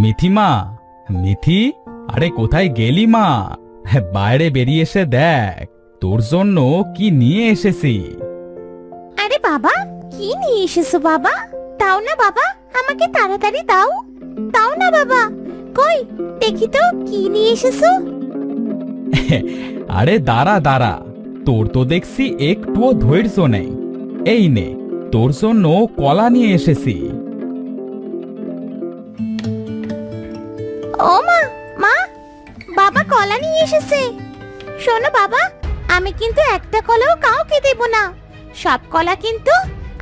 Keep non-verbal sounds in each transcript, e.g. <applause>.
মিথিমা মিথি আরে কোথায় গেলি মা? হ্যাঁ, বাইরে বেরিয়ে এসে দেখ তোর জন্য কি নিয়ে এসেছি। আরে বাবা কি নিয়ে এসেছ বাবা? দাও না বাবা আমাকে তাড়াতাড়ি দাও। দাও না বাবা কই দেখি তো কি নিয়ে এসেছ? <laughs> আরে দাঁড়া দাঁড়া তোর তো দেখছি একটুও ধৈর্য নেই। এই নে তোর জন্য কলা নিয়ে এসেছি। ও মা মা বাবা কলা নিয়ে এসেছে। শোনো বাবা আমি কিন্তু একটা কলাও কাউকে দেব না। সব কলা কিন্তু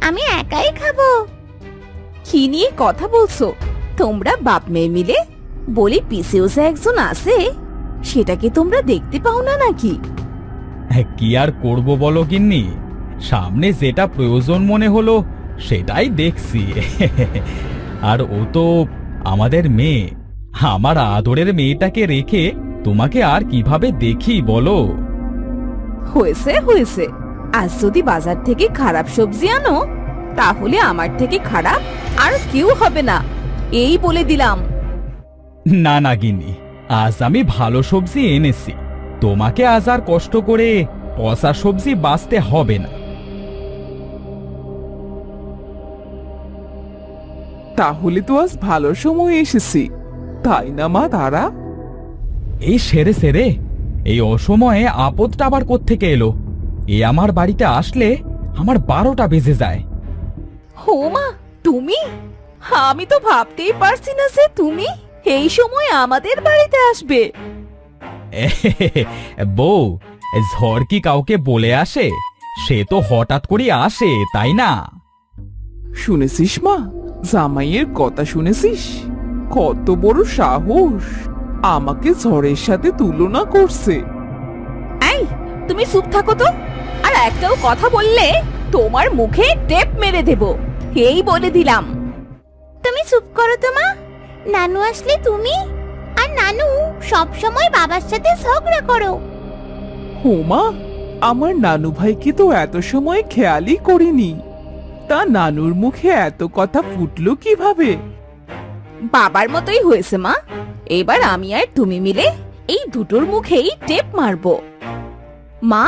আমি একাই খাব। কি নিয়ে কথা বলছো? তোমরা বাপ মেয়ে মিলে বলি পিসেওসে একজন আছে সেটা কি তোমরা দেখতে পাও না নাকি? হ্যাঁ, কি আর করব বলো গিন্নি? সামনে যেটা প্রয়োজন মনে হলো সেটাই দেখছি। <laughs> আর ও তো আমাদের মেয়ে। আমার আদরের মেয়েটাকে রেখে তোমাকে আর কীভাবে দেখি বলো? হয়েছে হয়েছে। আজ যদি বাজার থেকে খারাপ সবজি আনো তাহলে আমার থেকে খারাপ আর কেউ হবে না। এই বলে দিলাম। না না গিন্নি আজ আমি ভালো সবজি এনেছি। তোমাকে আজ আর কষ্ট করে পচা সবজি বাঁচতে হবে না। তাহলে তো আজ ভালো সময় এসেছি। তাই না মা তারা এই সেরে সেরে এই অসময়ে আপদটা আবার কোত্থেকে এলো? এ আমার বাড়িতে আসলে আমার বারোটা বেজে যায়। হো মা তুমি? আমি তো ভাবতেই পারছি না যে তুমি এই সময় আমাদের বাড়িতে আসবে। <laughs> বউ ঝড় কি কাউকে বলে আসে? সে তো হঠাৎ করে আসে তাই না? শুনেছিস মা? জামাইয়ের কথা শুনেছিস? কত বড় সাহস। আমাকে ঝড়ের সাথে তুলনা করছে। এই তুমি চুপ থাকো তো। আর একটাও কথা বললে তোমার মুখে টেপ মেরে দেব। এই বলে দিলাম। তুমি চুপ করো তো মা। নানু আসলে তুমি। আর নানু সব সময় বাবার সাথে ঝগড়া করো। হোমা আমার নানু ভাইকে তো এত সময় খেয়ালই করিনি। তা নানুর মুখে এত কথা ফুটলো কীভাবে? বাবার মতোই হয়েছে, মা। এবার আমি আর তুমি মিলে এই দুটোর মুখেই টেপ মারবো। মা,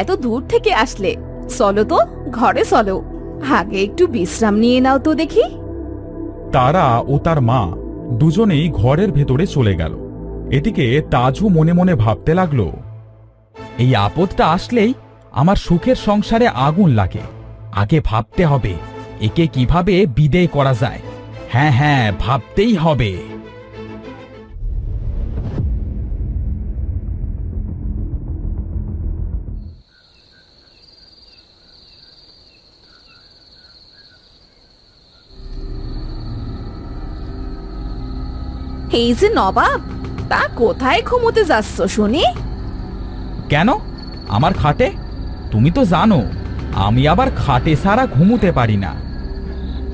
এত দূর থেকে আসলে। চলো তো, ঘরে চলো। আগে একটু বিশ্রাম নিয়ে নাও তো দেখি। তারা ও তার মা দুজনেই ঘরের ভেতরে চলে গেল। এদিকে তাজু মনে মনে ভাবতে লাগল, এই আপদটা আসলেই আমার সুখের সংসারে আগুন লাগে। আগে ভাবতে হবে, একে কীভাবে বিদেয় করা যায়? হ্যাঁ হ্যাঁ ভাবতেই হবে। এই যে নবাব তা কোথায় ঘুমোতে যাচ্ছ শুনি? কেন? আমার খাটে? তুমি তো জানো আমি আবার খাটে সারা ঘুমুতে পারি না।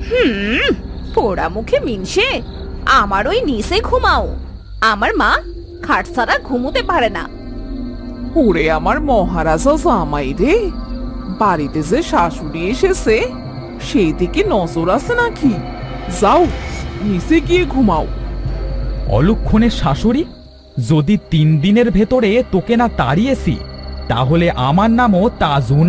হুম পোড়া মুখে মিনসে। আমার ওই নিচে ঘুমাও। আমার মা খাট ছাড়া ঘুমোতে পারে না। ওরে আমার মহারাজা জামাই রে বাড়িতে যে শাশুড়ি এসেছে সেই দিকে নজর আছে নাকি? যাও নিচে গিয়ে ঘুমাও। অলক্ষণের শাশুড়ি যদি তিন দিনের ভেতরে তোকে না তাড়িয়েছি তাহলে আমার নামও তাজু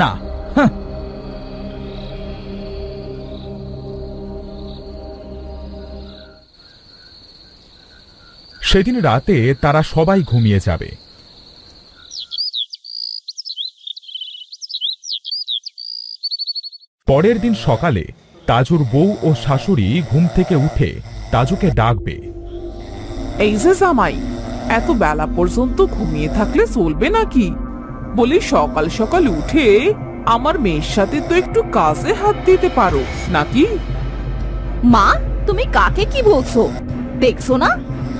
সেদিন রাতে তারা সবাই ঘুমিয়ে যাবে। পরের দিন সকালে তাজুর বউ ও শাশুড়ি ঘুম থেকে উঠে তাজুকে ডাকবে। এই যে জামাই এত বেলা পর্যন্ত ঘুমিয়ে থাকলে চলবে নাকি? বলি সকাল সকাল উঠে আমার মেয়ের সাথে তো একটু কাজে হাত দিতে পারো নাকি? মা তুমি কাকে কি বলছো? দেখছ না?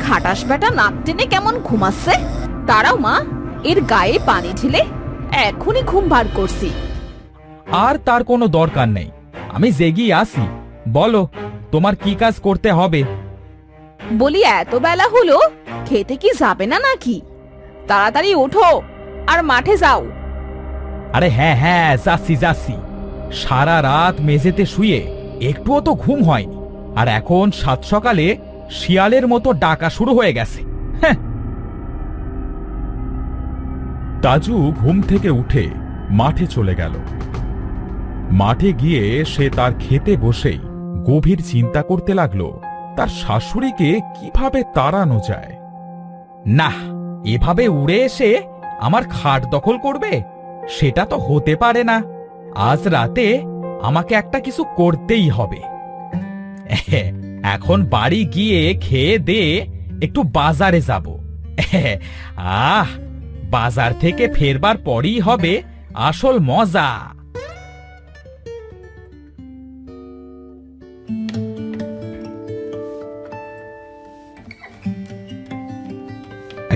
খাটাস বেটা নাক টেনে কেমন ঘুমাচ্ছে? তারাও মা এর গায়ে পানি ঢেলে এখনই ঘুম বার করছি। আর তার কোনো দরকার নেই। আমি জেগিয়ে আসি বলো তোমার কি কাজ করতে হবে? বলি এত বেলা হলো খেতে কি যাবে না নাকি? তাড়াতাড়ি ওঠো আর মাঠে যাও। আরে হ্যাঁ হ্যাঁ যাচ্ছি যাচ্ছি। সারা রাত মেঝেতে শুয়ে একটুও তো ঘুম হয়নি। আর এখন সাত সকালে শিয়ালের মতো ডাকা শুরু হয়ে গেছে। হ্যাঁ। তাজু ঘুম থেকে উঠে মাঠে চলে গেল। মাঠে গিয়ে সে তার খেতে বসেই গভীর চিন্তা করতে লাগল, তার শাশুড়িকে কীভাবে তাড়ানো যায়? না এভাবে উড়ে এসে আমার খাট দখল করবে? সেটা তো হতে পারে না। আজ রাতে আমাকে একটা কিছু করতেই হবে। এখন বাড়ি গিয়ে খেয়ে দে একটু বাজারে যাব। আহ, বাজার থেকে ফেরবার পরই হবে আসল মজা।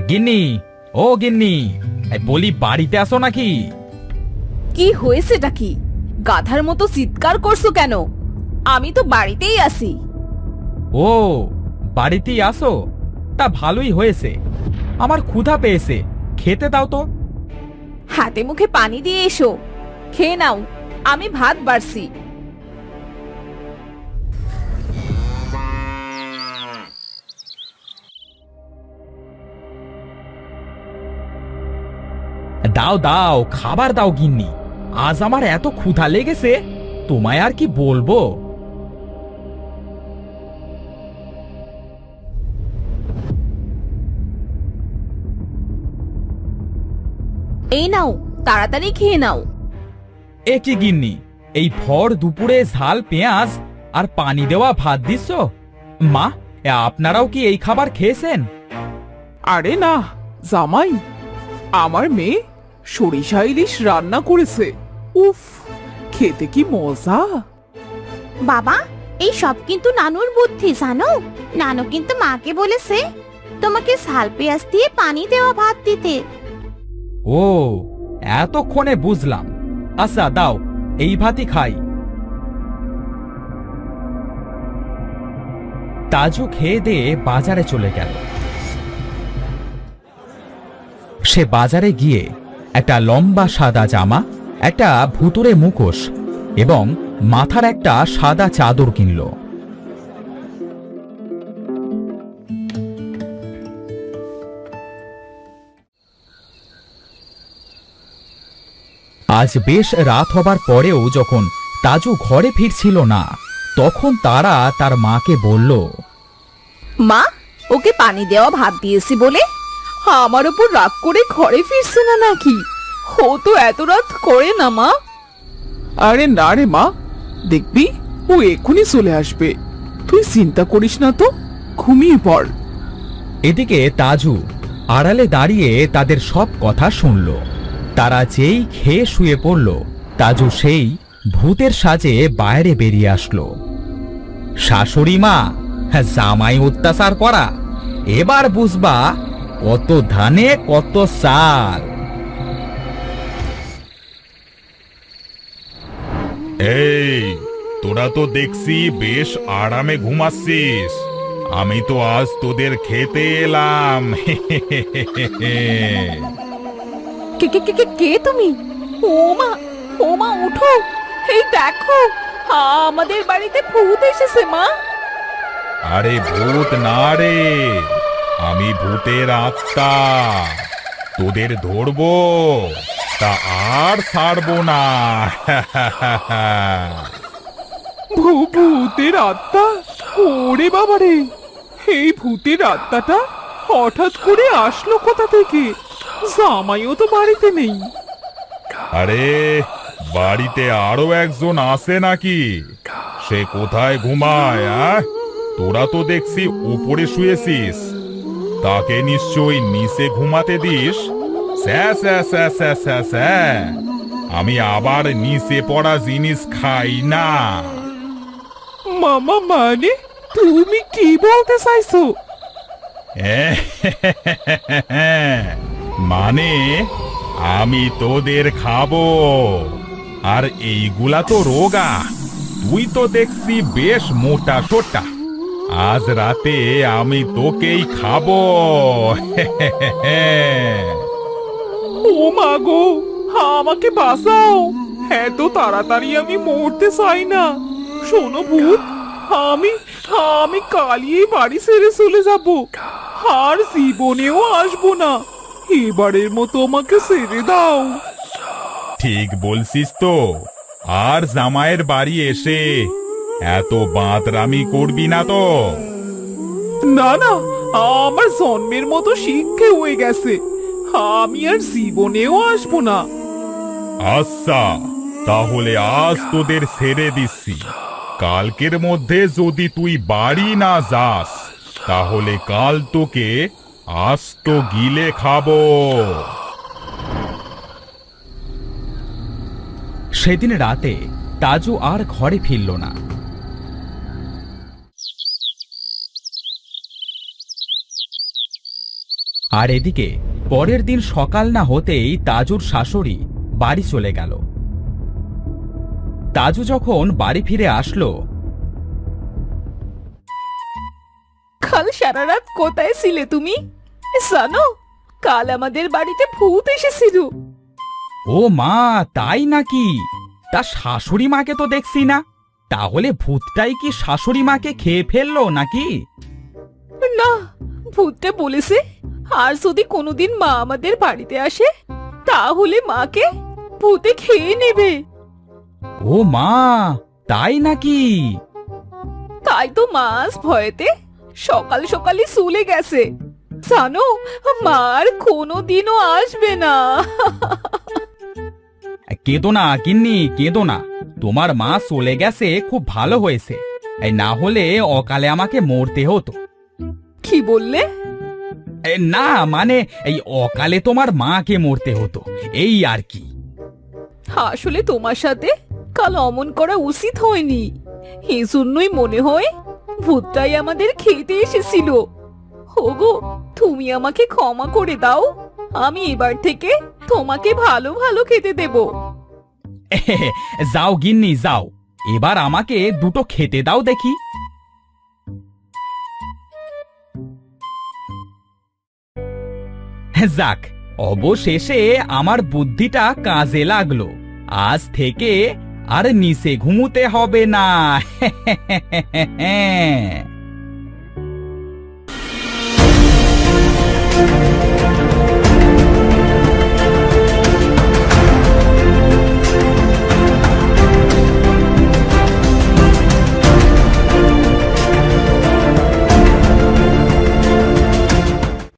গিন্নি, ও গিন্নি বলি বাড়িতে আসো নাকি? কি হয়েছেটা কি? গাধার মতো চিৎকার করছ কেন? আমি তো বাড়িতেই আছি। ও বাড়িতেই আসো। তা ভালোই হয়েছে। আমার ক্ষুধা পেয়েছে। খেতে দাও তো। হাতে মুখে পানি দিয়ে এসো। খেয়ে নাও। আমি ভাত বাড়ছি। দাও দাও খাবার দাও গিন্নি। আজ আমার এত ক্ষুধা লেগেছে তোমায় আর কি বলব? এই নাও তাড়াতাড়ি খেয়ে নাও। এ কি গিন্নি এই ভর দুপুরে ঝাল পেঁয়াজ আর পানি দেওয়া ভাত দিচ্ছ? মা আপনারাও কি এই খাবার খেয়েছেন? আরে না জামাই আমার মেয়ে সরিষা ইলিশ রান্না করেছে। উফ খেতে কি মজা। বাবা এই সব কিন্তু নানুর বুদ্ধি জানো? নানু কিন্তু মাকে বলেছে তোমাকে ঝাল পেঁয়াজ দিয়ে পানি দেওয়া ভাত দিতে। ও, এতক্ষণে বুঝলাম। আচ্ছা দাও, এই ভাতই খাই। তাজু খেয়ে দিয়ে বাজারে চলে গেল। সে বাজারে গিয়ে একটা লম্বা সাদা জামা, একটা ভুতুরে মুখোশ এবং মাথার একটা সাদা চাদর কিনল। আজ বেশ রাত হবার পরেও যখন তাজু ঘরে ফিরছিল না তখন তারা তার মাকে বলল মা ওকে পানি দেওয়া ভাত দিয়েছি বলে? আমার উপর রাগ করে ঘরে ফিরছে না নাকি? ও তো এত রাত করে না মা। আরে না রে মা দেখবি ও এক্ষুনি চলে আসবে। তুই চিন্তা করিস না তো ঘুমিয়ে পড়। এদিকে তাজু আড়ালে দাঁড়িয়ে তাদের সব কথা শুনল। তারা যেই খেয়ে শুয়ে পড়ল তাজু সেই ভূতের সাজে বাইরে বেরিয়ে আসলো। শাশুড়ি মা হ্যাঁ, জামাই অত্যাচার করা এবার বুঝবা কত ধানে কত সার। এই তোরা তো দেখছি বেশ আরামে ঘুমাচ্ছিস। আমি তো আজ তোদের খেতে এলাম। <laughs> কে কে কে কে কে তুমি? ও মা ও মা উঠো এই দেখো আমাদের বাড়িতে ভূত এসেছে মা। আরে ভূত না রে আমি ভূতের আত্মা। তোদের ধরবো তা আর ছাড়বো না। ভূ- ভূতের আত্মা? ওরে বাবা রে এই ভূতের আত্মাটা হঠাৎ করে আসলো কোথা থেকে? জামাইও তো বাড়িতে নেই। আরে বাড়িতে আরও একজন আছে নাকি? সে কোথায় ঘুমায় আ? তোরা তো দেখছি উপরে শুয়েছিস। তাকে নিশ্চয়ই নিচে ঘুমাতে দিস। স্যা স্যা স্যা স্যা স্যা স্যা। আমি আবার নিচে পড়া জিনিস খাই না। মামা মানে? তুমি কি বলতে চাইছো? মানে আমি তোদের খাব। আর এইগুলা তো রোগা। তুই তো দেখছি বেশ মোটা সোটা। আজ রাতে আমি তোকেই খাব। <laughs> ও মা গো, আমাকে বাঁচাও। এত তাড়াতাড়ি আমি মরতে চাই না। শোনো ভূত, আমি আমি কালই বাড়ি ছেড়ে চলে যাব। আর জীবনেও আসব না। এবারের মতো আমাকে ছেড়ে দাও। ঠিক বলছিস তো। আর জামাইয়ের বাড়ি এসে এত বাঁতরামি করবি না তো। না না আমার জন্মের মতো শিক্ষে হয়ে গেছে। আমি আর জীবনেও আসব না। আচ্ছা তাহলে আজ তোদের ছেড়ে দিচ্ছি। কালকের মধ্যে যদি তুই বাড়ি না যাস তাহলে কাল তোকে আস্ত গিলে খাব। সেদিন রাতে তাজু আর ঘরে ফিরল না। আর এদিকে পরের দিন সকাল না হতেই তাজুর শাশুড়ি বাড়ি চলে গেল। তাজু যখন বাড়ি ফিরে আসলো কাল সারা রাত কোথায় ছিলে তুমি? জানো কাল আমাদের বাড়িতে ভূত এসেছিল। ও মা তাই নাকি? তা শাশুড়ি মাকে তো দেখছি না। তাহলে ভূতটাই কি শাশুড়ি মাকে খেয়ে ফেলল নাকি? না ভূতটা বলেছে আর যদি কোনোদিন মা আমাদের বাড়িতে আসে তাহলে মাকে ভূতে খেয়ে নেবে। ও মা তাই নাকি? তাই তো মাস ভয়েতে সকাল সকালই শুলে গেছে। জানো মা আর কোনোদিনও আসবে না। কেঁদো না কিন্নি কেঁদো না। তোমার মা চলে গেছে খুব ভালো হয়েছে। এই না হলে অকালে আমাকে মরতে হতো। কি বললে? এ, না মানে এই অকালে তোমার মাকে মরতে হতো। এই আর কি। আসলে তোমার সাথে কাল অমন করা উচিত হয়নি। এই জন্যই মনে হয় ভূতটাই আমাদের খেতে এসেছিল। ওগো, তুমি আমাকে ক্ষমা করে দাও। আমি এবার থেকে তোমাকে ভালো ভালো খেতে দেব। <laughs> যাও গিন্নি, যাও। এবার আমাকে দুটো খেতে দাও দেখি। যাক, অবশেষে আমার বুদ্ধিটা কাজে লাগল। আজ থেকে আর নিচে ঘুমুতে হবে না। <laughs>